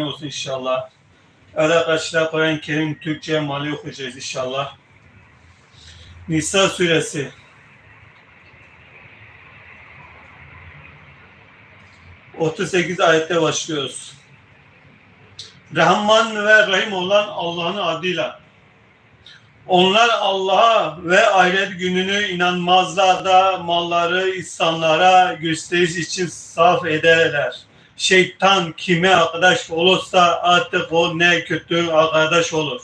olsun inşallah. Arkadaşlar Kur'an-ı Kerim Türkçe mali okuyacağız inşallah. Nisa suresi. Otuz sekiz ayette başlıyoruz. Rahman ve Rahim olan Allah'ın adıyla. Onlar Allah'a ve ahiret gününü inanmazlar da malları insanlara gösteriş için saf ederler. Şeytan kime arkadaş olursa artık o ne kötü arkadaş olur.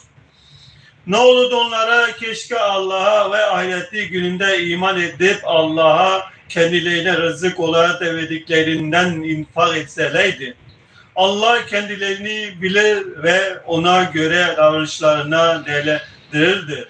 Ne olurdu onlara keşke Allah'a ve ahireti gününde iman edip Allah'a kendilerine rızık olarak verdiklerinden infak etselerdi. Allah kendilerini bilir ve ona göre davranışlarına değerlendirirdi.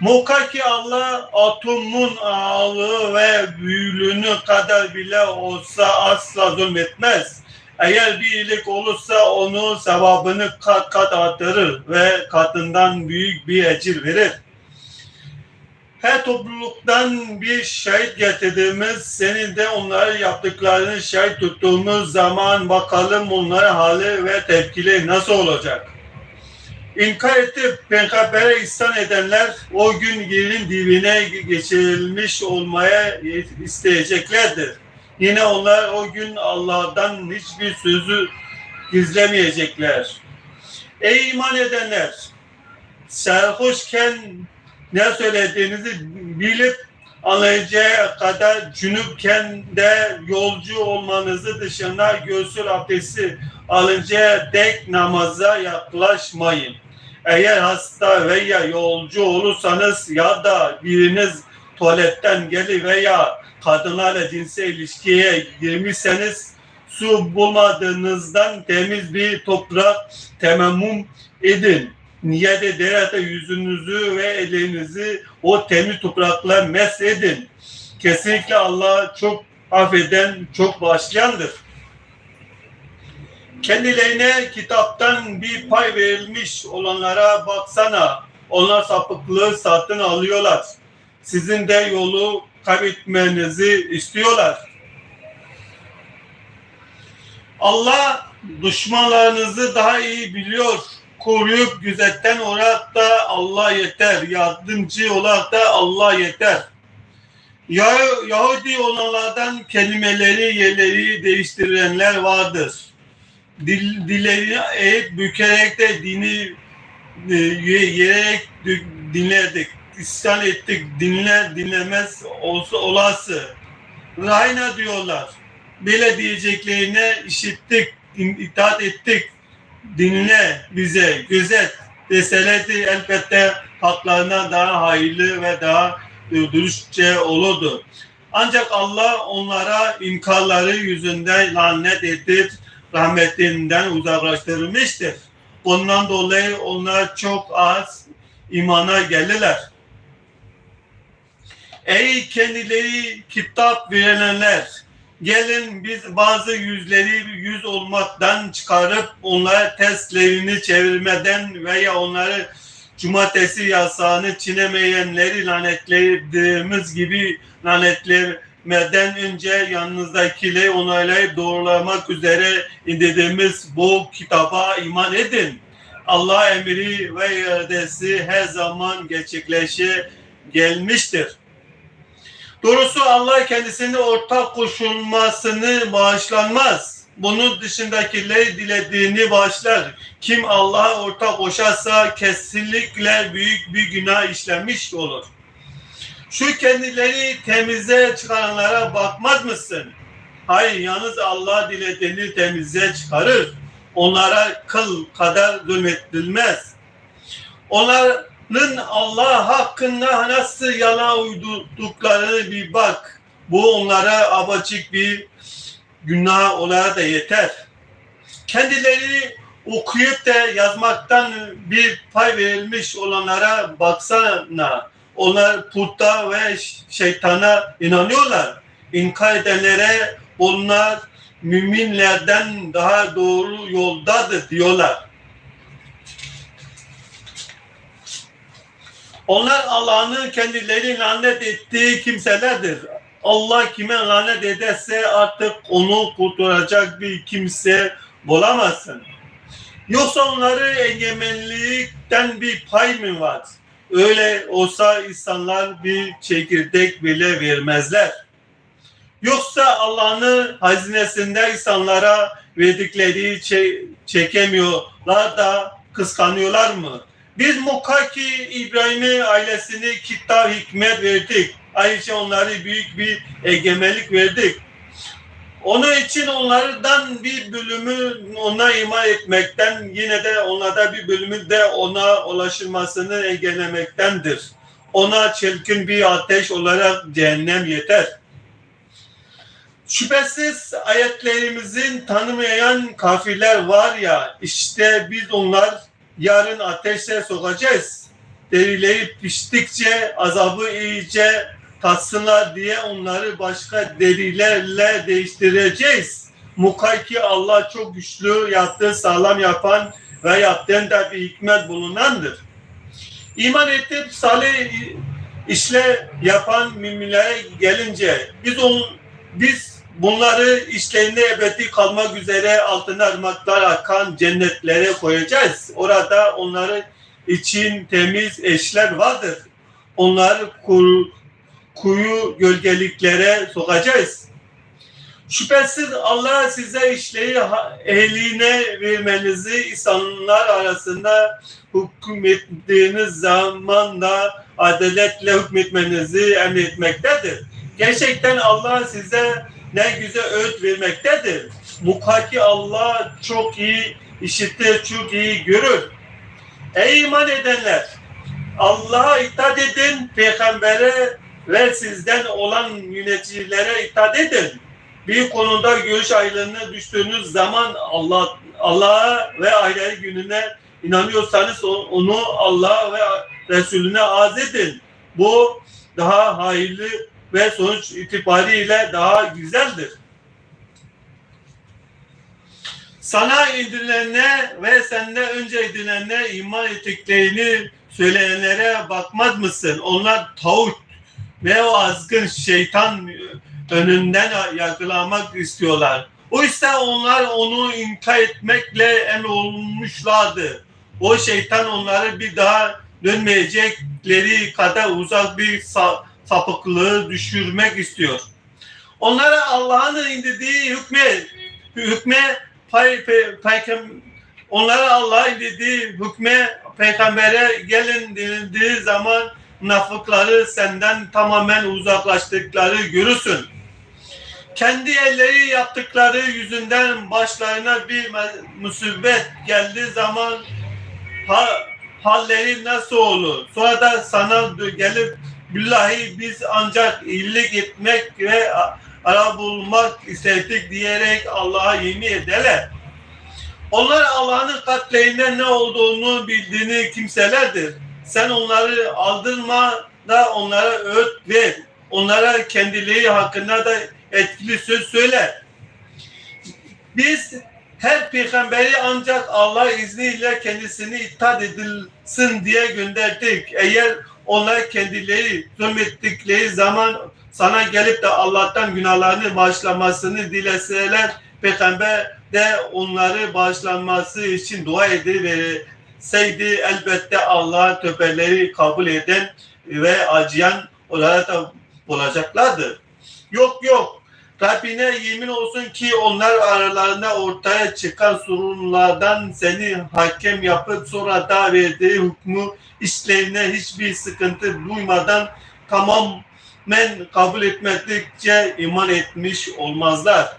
Muhakkak Allah atomun ağırlığı ve büyüklüğünü kadar bile olsa asla zulmetmez. Eğer bir iyilik olursa onun sevabını kat kat artırır ve katından büyük bir ecir verir. Her topluluktan bir şahit getirdiğimiz, senin de onları yaptıklarını şahit tuttuğumuz zaman bakalım onların hali ve tepkileri nasıl olacak? İnkar edip peygambere ihsan edenler o gün yerin dibine geçirilmiş olmaya isteyeceklerdir. Yine onlar o gün Allah'tan hiçbir sözü gizlemeyecekler. Ey iman edenler! Sarhoşken ne söylediğinizi bilip anlayacağı kadar cünüpken de yolcu olmanızı dışında göğsül abdesti alınca dek namaza yaklaşmayın. Eğer hasta veya yolcu olursanız ya da biriniz tuvaletten gelir veya kadınlarla cinsel ilişkiye girmişseniz su bulmadığınızdan temiz bir toprak tememmüm edin. Niyet ederek de yüzünüzü ve ellerinizi o temiz toprakla mes edin. Kesinlikle Allah çok affeden, çok bağışlayandır. Kendilerine kitaptan bir pay verilmiş olanlara baksana. Onlar sapıklığı satın alıyorlar. Sizin de yolu kaybetmenizi istiyorlar. Allah düşmanlarınızı daha iyi biliyor. Koruyup gözetten olarak da Allah yeter. Yardımcı olarak da Allah yeter. Ya, Yahudi olanlardan kelimeleri, yerleri değiştirenler vardır. Dil, dillerini eğip bükerek de dini e, yerek dinlerdik. İsyan ettik, dinler dinlemez olsa olası. Rayna diyorlar. Böyle diyeceklerine işittik, itaat ettik. Dinle bize, gözet deselerdi elbette haklarına daha hayırlı ve daha dürüstçe olurdu. Ancak Allah onlara inkarları yüzünden lanet edip rahmetinden uzaklaştırmıştır. Ondan dolayı onlar çok az imana gelirler. Ey kendileri kitap verenler! Gelin biz bazı yüzleri yüz olmaktan çıkarıp onlara testlerini çevirmeden veya onları cumartesi yasağını çiğnemeyenleri lanetlediğimiz gibi lanetlemeden önce yanınızdakileri onaylayıp doğrulamak üzere indirdiğimiz bu kitaba iman edin. Allah emri ve iradesi her zaman gerçekleşe gelmiştir. Doğrusu Allah kendisini ortak koşulmasını bağışlanmaz. Bunun dışındakileri dilediğini bağışlar. Kim Allah'a ortak koşarsa kesinlikle büyük bir günah işlemiş olur. Şu kendileri temize çıkaranlara bakmaz mısın? Hayır, yalnız Allah dilediğini temize çıkarır. Onlara kıl kadar zulmettilmez. Onlar Allah hakkında nasıl yalan uydurduklarını bir bak. Bu onlara apaçık bir günah olarak da yeter. Kendileri okuyup da yazmaktan bir pay verilmiş olanlara baksana. Onlar putta ve şeytana inanıyorlar. İnkar edenlere onlar müminlerden daha doğru yoldadır diyorlar. Onlar Allah'ın kendileri lanet ettiği kimselerdir. Allah kime lanet ederse artık onu kurtaracak bir kimse bulamazsın. Yoksa onları egemenlikten bir pay mı var? Öyle olsa insanlar bir çekirdek bile vermezler. Yoksa Allah'ın hazinesinde insanlara verdikleri çe- çekemiyorlar da kıskanıyorlar mı? Biz mukkaki İbrahim'e ailesini kitap hikmet verdik. Ayrıca onları büyük bir egemenlik verdik. Onun için onlardan bir bölümü ona iman etmekten yine de onlarda bir bölümü de ona ulaşılmasını engellemektendir. Ona çelkin bir ateş olarak cehennem yeter. Şüphesiz ayetlerimizin tanımayan kafirler var ya işte biz onlar yarın ateşe sokacağız. Derileri piştikçe azabı iyice tatsınlar diye onları başka derilerle değiştireceğiz. Mukayyki Allah çok güçlü, yaptığı sağlam yapan ve yaptığın da bir hikmet bulunandır. İman edip salih işle yapan müminlere gelince biz on, biz bunları işlerinde ebedi kalmak üzere altına ırmaklar akan cennetlere koyacağız. Orada onların için temiz eşler vardır. Onları kur, kuyu gölgeliklere sokacağız. Şüphesiz Allah size işleri ehline vermenizi insanlar arasında hükmettiğiniz zamanda adaletle hükmetmenizi emretmektedir. Gerçekten Allah size ne güzel öğüt vermektedir. Mukkaki Allah çok iyi işitir, çok iyi görür. Ey iman edenler! Allah'a itaat edin, peygambere ve sizden olan yöneticilere itaat edin. Bir konuda görüş ayrılığına düştüğünüz zaman Allah Allah'a ve ahiret gününe inanıyorsanız onu Allah'a ve Resulüne arz edin. Bu daha hayırlı ve sonuç itibariyle daha güzeldir. Sana indirilene ve senden önce indirilene iman ettiklerini söyleyenlere bakmaz mısın? Onlar tağut ve o azgın şeytan önünden yakalamak istiyorlar. Oysa onlar onu inkar etmekle emrolunmuşlardı. O şeytan onları bir daha dönmeyecekleri kadar uzak bir sa- sapıklığı düşürmek istiyor. Onlara Allah'ın indirdiği hükme, hükme pay, pay, paykem- onlara Allah'ın indirdiği hükme peygambere gelin denildiği zaman münafıkları senden tamamen uzaklaştıkları görürsün. Kendi elleri yaptıkları yüzünden başlarına bir musibet geldiği zaman ha, halleri nasıl olur? Sonra da sana gelip billahi biz ancak iyilik etmek ve ara bulmak istedik diyerek Allah'a yemin ederler. Onlar Allah'ın katlerinde ne olduğunu bildiğini kimselerdir. Sen onları aldırma da onlara öğüt ver. Onlara kendileri hakkında da etkili söz söyle. Biz her peygamberi ancak Allah izniyle kendisini itaat edilsin diye gönderdik. Eğer onlar kendileri zulmettikleri zaman sana gelip de Allah'tan günahlarını bağışlamasını dileseler peygamber de onları bağışlanması için dua ediverseydi elbette Allah tövbeleri kabul eden ve acıyan olarak da olacaklardır. Yok yok. Rabbine yemin olsun ki onlar aralarında ortaya çıkan sorunlardan seni hakem yapıp sonra da verdiği hükmü işlerine hiçbir sıkıntı duymadan tamamen kabul etmedikçe iman etmiş olmazlar.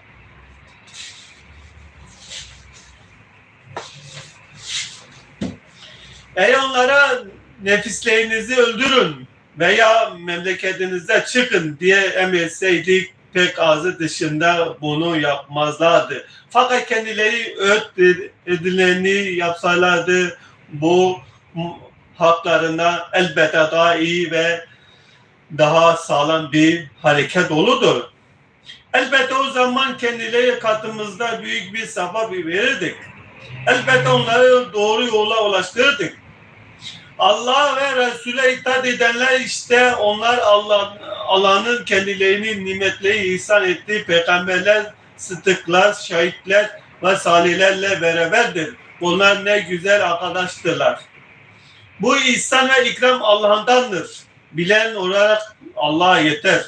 Ey onlara nefislerinizi öldürün veya memleketinizde çıkın diye emretseydik pek azı dışında bunu yapmazlardı. Fakat kendileri öğüt edileni yapsalardı bu haklarına elbette daha iyi ve daha sağlam bir hareket olurdu. Elbette o zaman kendileri katımızda büyük bir sevap verirdik. Elbette onları doğru yola ulaştırdık. Allah ve Resul'e itaat edenler işte onlar Allah Allah'ın kendilerini nimetleri ihsan ettiği peygamberler, sıddıklar, şahitler ve salihlerle beraberdir. Bunlar ne güzel arkadaştırlar. Bu ihsan ve ikram Allah'ındandır. Bilen olarak Allah'a yeter.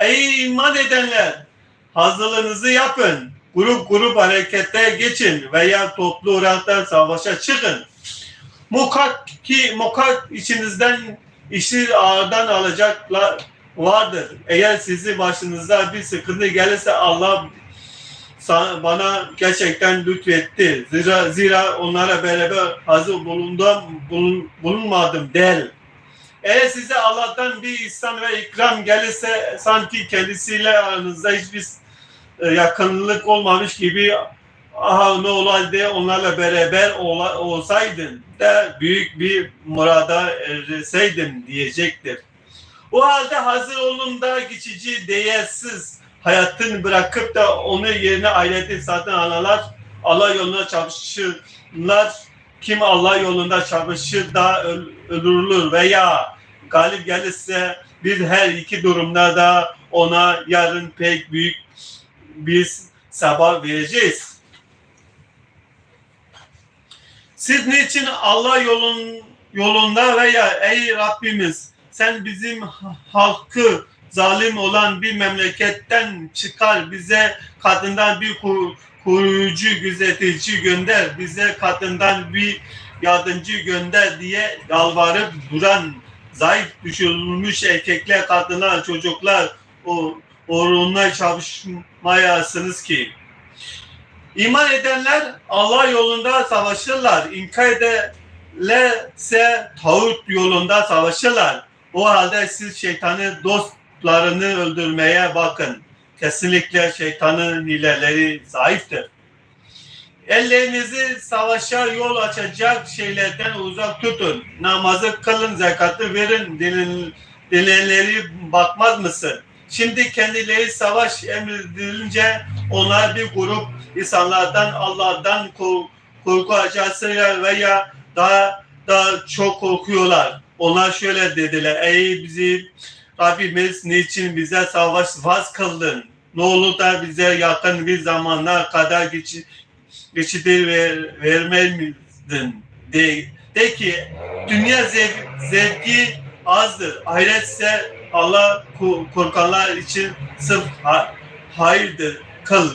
Ey iman edenler! Hazırlığınızı yapın. Grup grup harekete geçin veya toplu olarak savaşa çıkın. Mukat ki mukat içinizden işi ağırdan alacaklar vardır. Eğer sizi başınıza bir sıkıntı gelirse Allah bana gerçekten lütfetti. Zira, zira onlara beraber hazır bulundum, bulun, bulunmadım del. Eğer size Allah'tan bir ihsan ve ikram gelirse sanki kendisiyle aranızda hiçbir e, yakınlık olmamış gibi aha ne olaydı onlarla beraber ola, olsaydın da büyük bir murada erseydin diyecektir. O halde hazır olun da geçici, değersiz hayatını bırakıp da onu yerine ahireti satın alanlar Allah yoluna çalışırlar. Kim Allah yolunda çalışır da öl- öldürülür veya galip gelirse biz her iki durumda da ona yarın pek büyük bir sabah vereceğiz. Siz niçin Allah yolun yolunda veya ey Rabbimiz sen bizim halkı zalim olan bir memleketten çıkar bize kadından bir ku- koruyucu gözetici gönder bize kadından bir yardımcı gönder diye yalvarıp duran zayıf düşürülmüş erkekler kadınlar çocuklar o uğruna çalışmayasınız ki İman edenler Allah yolunda savaşırlar. İnkar ederlerse tağut yolunda savaşırlar. O halde siz şeytanı dostlarını öldürmeye bakın. Kesinlikle şeytanın hileleri zayıftır. Ellerinizi savaşa yol açacak şeylerden uzak tutun. Namazı kılın, zekatı verin. Dilin, dilenleri bakmaz mısın? Şimdi kendileri savaş emredilince onlar bir grup insanlardan Allah'tan korku korkacaklar veya daha daha çok korkuyorlar. Onlar şöyle dediler. Ey bizim Rabbimiz niçin bize savaş vaz kıldın? Ne olur da bize yakın bir zamanlar kadar geç, geçidir ver, vermezdin. De, de ki dünya zev, zevki azdır. Ahiretse Allah korkanlar için sırf ha, hayırdır. Kıl.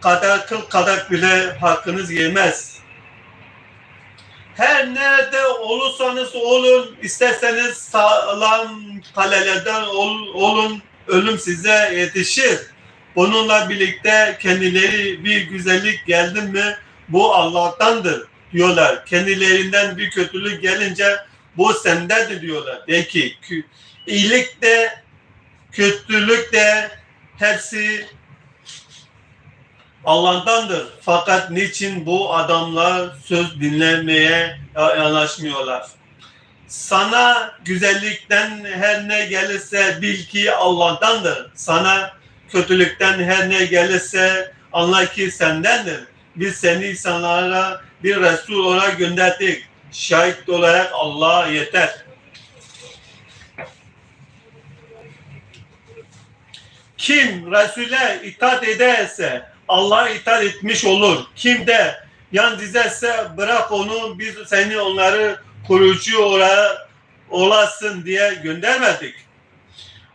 Kadar kıl kadar bile hakkınız yemez. Her nerede olursanız olun, isterseniz sağlam kalelerden ol- olun, ölüm size yetişir. Bununla birlikte kendileri bir güzellik geldi mi bu Allah'tandır diyorlar. Kendilerinden bir kötülük gelince bu sendedir diyorlar. De ki iyilik de kötülük de hepsi Allah'tandır. Fakat niçin bu adamlar söz dinlemeye yanaşmıyorlar? Sana güzellikten her ne gelirse bil ki Allah'tandır. Sana kötülükten her ne gelirse anla ki sendendir. Biz seni insanlara bir Resul olarak gönderdik. Şahit olarak Allah'a yeter. Kim Resul'e itaat ederse Allah'a itaat etmiş olur. Kim de yan dizerse bırak onu biz seni onları koruyucu olarak olasın diye göndermedik.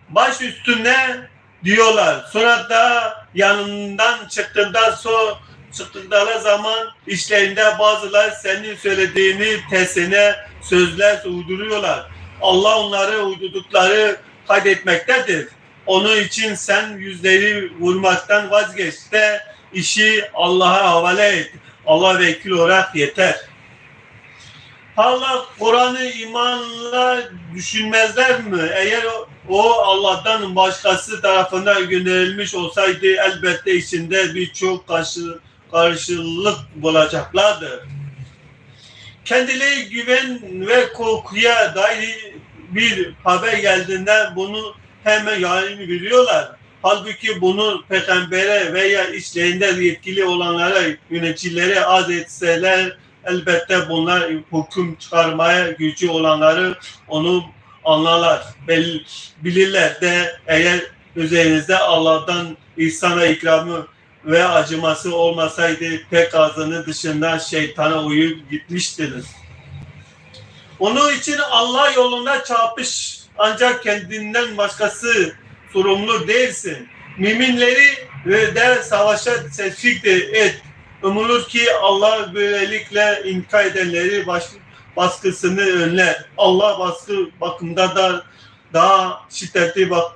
Baş üstüne diyorlar. Sonra da yanından çıktığından sonra çıktıkları zaman işlerinde bazılar senin söylediğini tersine sözler uyduruyorlar. Allah onları uydurdukları kaydetmektedir. Onun için sen yüzleri vurmaktan vazgeç de işi Allah'a havale et. Allah vekil olarak yeter. Allah Kur'an'ı imanla düşünmezler mi? Eğer o Allah'tan başkası tarafından gönderilmiş olsaydı elbette içinde birçok karşı, karşılık bulacaklardı. Kendileri güven ve korkuya dair bir haber geldiğinde bunu hemen yani biliyorlar. Halbuki bunu peygambere veya işlerinde yetkili olanlara, yöneticilere az etseler elbette bunlar hüküm çıkarmaya gücü olanları onu anlarlar. Bilirler de eğer üzerinizde Allah'tan ihsan ve ikramı ve acıması olmasaydı pek azını dışında şeytana uyup gitmiştir. Onun için Allah yolunda çarpış ancak kendinden başkası sorumlu değilsin. Müminleri ve de savaşa teşvik de et. Umulur ki Allah böylelikle inkar edenleri baş, baskısını önler. Allah baskı bakımda da daha şiddetli bak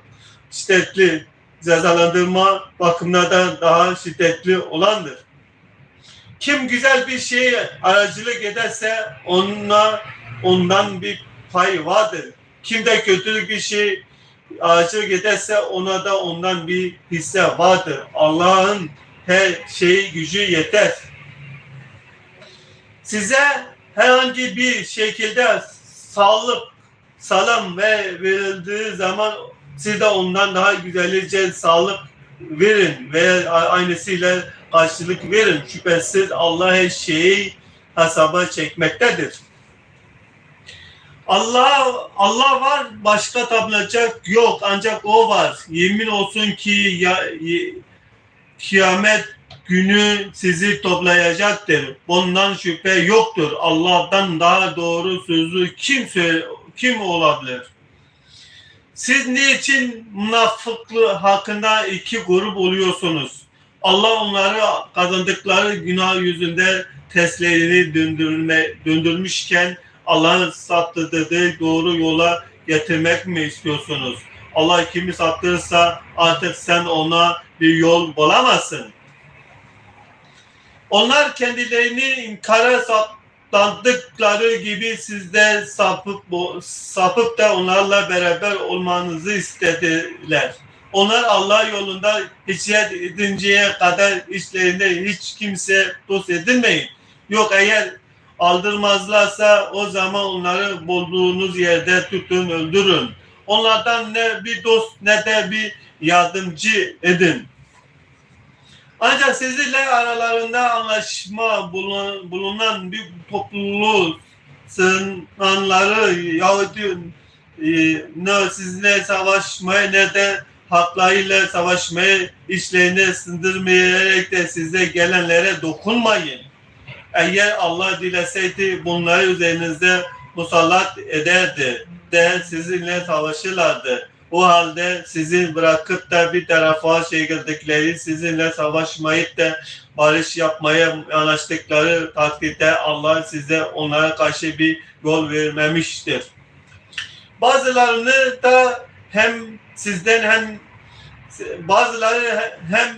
şiddetli cezalandırma bakımında da daha şiddetli olandır. Kim güzel bir şeye aracılık ederse onunla ondan bir pay vardır. Kim de kötülük bir şey aracılık ederse ona da ondan bir hisse vardır. Allah'ın her şeyi gücü yeter. Size herhangi bir şekilde sağlık, salam ve verildiği zaman siz de ondan daha güzelce sağlık verin ve aynısıyla karşılık verin. Şüphesiz Allah her şeyi hesaba çekmektedir. Allah Allah var başka tapınacak yok ancak o var. Yemin olsun ki ya, kıyamet günü sizi toplayacaktır. Bundan şüphe yoktur. Allah'tan daha doğru sözü kim kim olabilir? Siz niçin münafıklığı hakkında iki grup oluyorsunuz? Allah onları kazandıkları günah yüzünde testlerini döndürme, döndürmüşken Allah'ın saptırdığı doğru yola getirmek mi istiyorsunuz? Allah kimi saptırırsa artık sen ona bir yol bulamazsın. Onlar kendilerini inkara saplandıkları gibi siz de sapıp, sapıp da onlarla beraber olmanızı istediler. Onlar Allah yolunda hicret edinceye kadar içlerinde hiç kimse dost edinmeyin. Yok eğer aldırmazlarsa o zaman onları bulduğunuz yerde tutun öldürün. Onlardan ne bir dost ne de bir yardımcı edin. Ancak sizinle aralarında anlaşma bulunan, bir topluluğu sığınanları Yahudi e, ne sizinle savaşmaya ne de haklarıyla savaşmaya işlerine sındırmayarak da size gelenlere dokunmayın. Eğer Allah dileseydi bunları üzerinizde musallat ederdi de sizinle savaşırlardı. O halde sizi bırakıp da bir tarafa çekildikleri sizinle savaşmayıp da barış yapmaya yanaştıkları takdirde Allah size onlara karşı bir yol vermemiştir. Bazılarını da hem sizden hem bazıları hem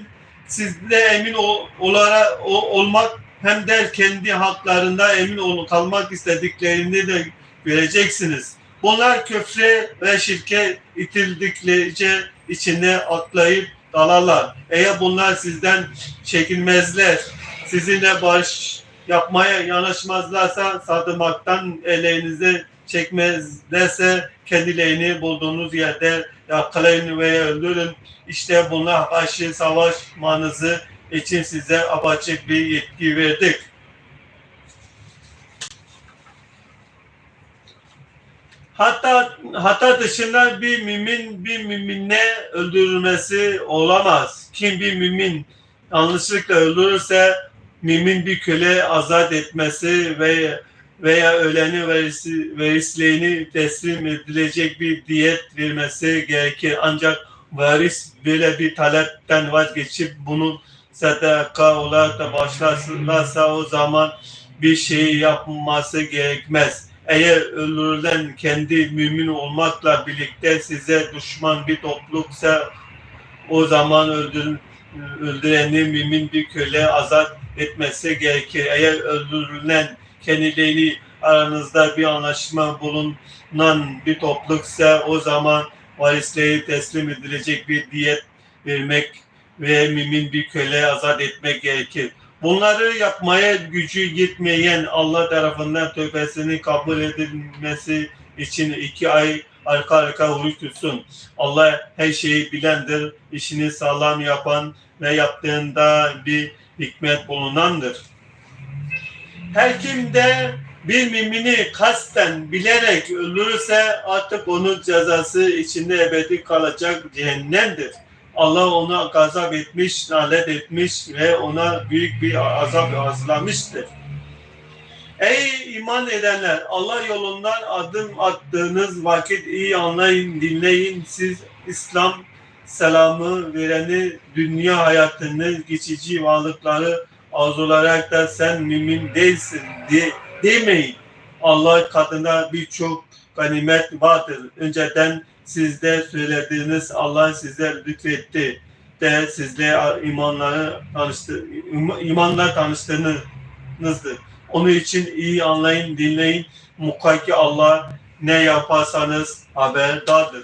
sizde emin ol, olarak olmak hem de kendi haklarında emin ol, kalmak istediklerini de göreceksiniz. Bunlar köfre ve şirke itildiklerce içine atlayıp dalarlar. Eğer bunlar sizden çekilmezler, sizinle barış yapmaya yanaşmazlarsa sadırmaktan ellerinize çekmezlerse kendilerini bulduğunuz yerde yakalayın ve öldürün. İşte buna karşı savaşmanızı için size apaçık bir yetki verdik. Hatta hatta dışında bir mümin bir müminle öldürülmesi olamaz. Kim bir mümin yanlışlıkla öldürürse mümin bir köle azat etmesi ve veya öleni verisi, verisliğini teslim edilecek bir diyet vermesi gerekir. Ancak varis böyle bir talepten vazgeçip bunu sadaka olarak da başlarsa o zaman bir şey yapması gerekmez. Eğer öldürülen kendi mümin olmakla birlikte size düşman bir topluluksa o zaman öldür, öldüreni mümin bir köle azat etmesi gerekir. Eğer öldürülen kendileri aranızda bir anlaşma bulunan bir topluluksa o zaman varisleri teslim edilecek bir diyet vermek ve mümin bir köle azat etmek gerekir. Bunları yapmaya gücü yetmeyen Allah tarafından tövbesinin kabul edilmesi için iki ay arka arka oruç tutsun. Allah her şeyi bilendir, işini sağlam yapan ve yaptığında bir hikmet bulunandır. Her kim de bir mümini kasten bilerek öldürürse artık onun cezası içinde ebedi kalacak cehennemdir. Allah ona gazap etmiş, lanet etmiş ve ona büyük bir azap hazırlamıştır. Ey iman edenler! Allah yolundan adım attığınız vakit iyi anlayın, dinleyin. Siz İslam selamı vereni, dünya hayatını, geçici varlıkları arzularak da sen mümin değilsin diye demeyin. Allah katında birçok ganimet vardır. Önceden sizde söylediğiniz Allah size lütfetti de sizle imanları tanıştı, imanla tanıştığınızdır. Onun için iyi anlayın, dinleyin. Muhakkak Allah ne yaparsanız haberdardır.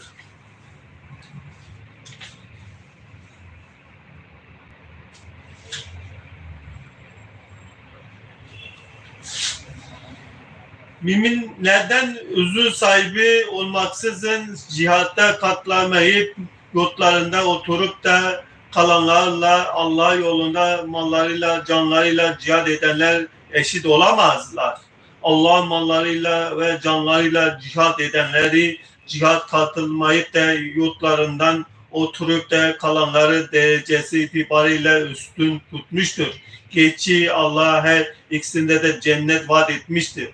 Müminlerden özür sahibi olmaksızın cihatta katlamayıp yurtlarında oturup da kalanlarla Allah yolunda mallarıyla canlarıyla cihad edenler eşit olamazlar. Allah mallarıyla ve canlarıyla cihad edenleri cihad katılmayıp da yurtlarından oturup da kalanları derecesi itibariyle üstün tutmuştur. Geçi Allah her ikisinde de cennet vaat etmiştir.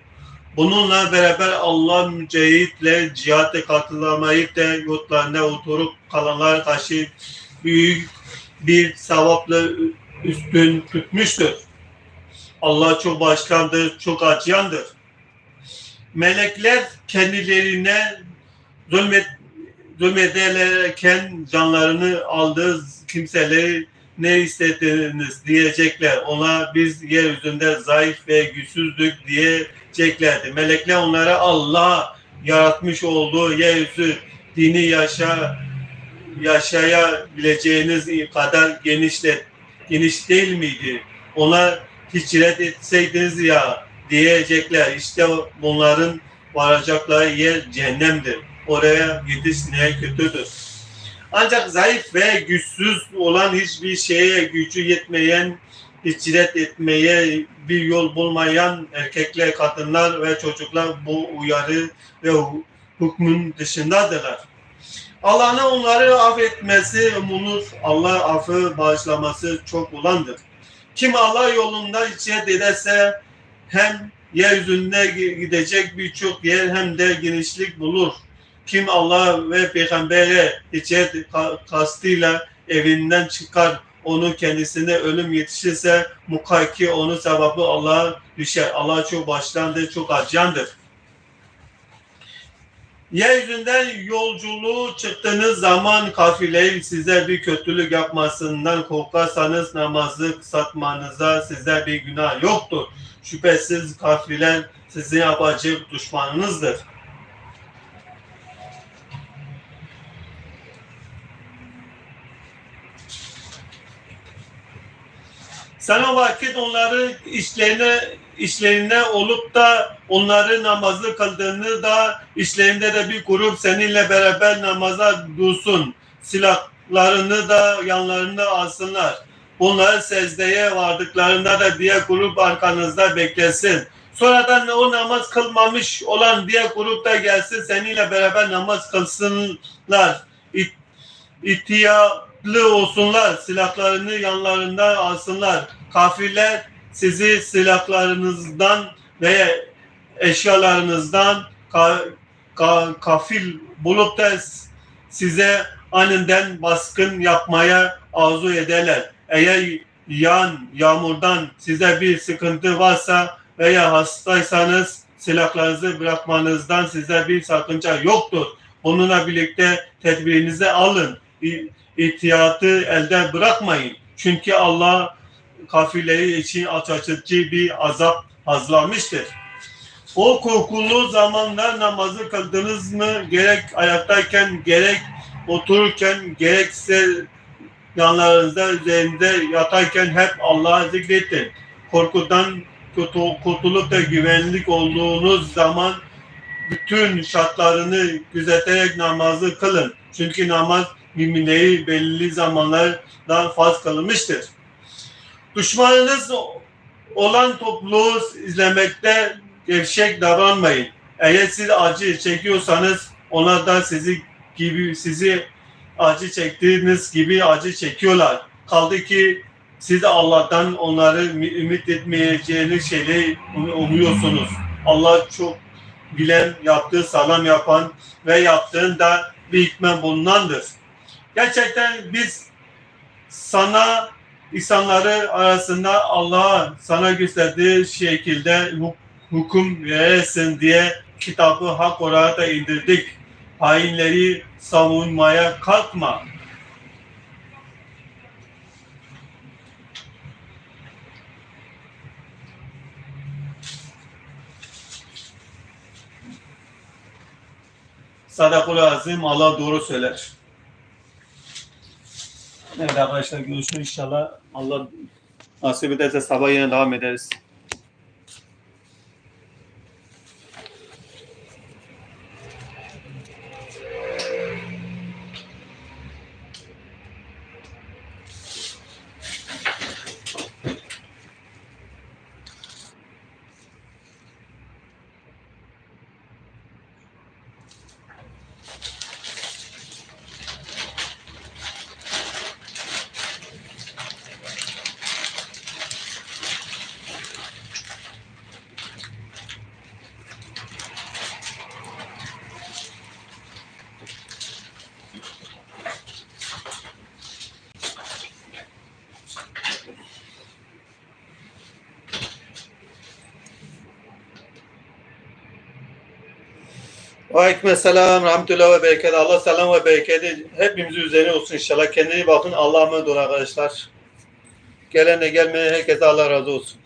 Bununla beraber Allah mücehitle cihate katılamayıp da yurtlarında oturup kalanlar taşı büyük bir sevapla üstün tutmuştur. Allah çok başkandır, çok acıyandır. Melekler kendilerine zulmet, zulmederlerken canlarını aldığı kimseleri ne istediniz diyecekler. Ona biz yeryüzünde zayıf ve güçsüzdük diyeceklerdi. Melekler onlara Allah yaratmış olduğu yeryüzü dini yaşa yaşayabileceğiniz kadar genişle geniş değil miydi? Ona hicret etseydiniz ya diyecekler. İşte bunların varacakları yer cehennemdir. Oraya gidiş ne kötüdür. Ancak zayıf ve güçsüz olan hiçbir şeye gücü yetmeyen, hicret etmeye bir yol bulmayan erkekler, kadınlar ve çocuklar bu uyarı ve hükmün dışındadırlar. Allah'ın onları affetmesi umulur. Allah affı bağışlaması çok olandır. Kim Allah yolunda hicret ederse hem yeryüzünde gidecek birçok yer hem de genişlik bulur. Kim Allah ve peygambere hicret kastıyla evinden çıkar, onu kendisine ölüm yetişirse mukayyaki onun sevabı Allah'a düşer. Allah çok başlandı, çok acıyandır. Yeryüzünden yolculuğu çıktığınız zaman kafileyi size bir kötülük yapmasından korkarsanız namazı kısaltmanıza size bir günah yoktur. Şüphesiz kafiler sizin yapacak düşmanınızdır. Sen o vakit onları işlerine işlerinde olup da onları namazı kıldığını da işlerinde de bir grup seninle beraber namaza dursun. Silahlarını da yanlarında alsınlar. Bunlar secdeye vardıklarında da diğer grup arkanızda beklesin. Sonradan o namaz kılmamış olan diğer grup da gelsin seninle beraber namaz kılsınlar. İt, ihtiyatlı olsunlar. Silahlarını yanlarında alsınlar. Kafirler sizi silahlarınızdan ve eşyalarınızdan ka, ka, kafil bulup da size aniden baskın yapmaya arzu ederler. Eğer yan yağmurdan size bir sıkıntı varsa veya hastaysanız silahlarınızı bırakmanızdan size bir sakınca yoktur. Bununla birlikte tedbirinizi alın. İhtiyatı elde bırakmayın. Çünkü Allah kafirleri için açıcı bir azap hazırlamıştır. O korkulu zamanda namazı kıldınız mı? Gerek ayaktayken, gerek otururken, gerekse yanlarınızda, üzerinde yatarken hep Allah'ı zikredin. Korkudan kurtulup da güvenlik olduğunuz zaman bütün şartlarını gözeterek namazı kılın. Çünkü namaz müminleri belli zamanlardan farz kılınmıştır. Düşmanınız olan topluluğu izlemekte gevşek davranmayın. Eğer siz acı çekiyorsanız onlar da sizi gibi sizi acı çektiğiniz gibi acı çekiyorlar. Kaldı ki siz Allah'tan onları ümit- etmeyeceğiniz şeyleri um- umuyorsunuz. Allah çok bilen, yaptığı sağlam yapan ve yaptığında bir hikmet bulunandır. Gerçekten biz sana insanları arasında Allah'a sana gösterdiği şekilde hu- hukum veresin diye kitabı hak olarak da indirdik. Hainleri savunmaya kalkma. Sadakul Azim Allah doğru söyler. Evet arkadaşlar görüşürüz inşallah. Allah nasip ederse sabah yine devam ederiz. Aleyküm selam, rahmetullah ve bereket. Allah selam ve bereketi hepimizin üzerine olsun inşallah. Kendine bakın. Allah'a emanet olun arkadaşlar. Gelene gelmeye herkese Allah razı olsun.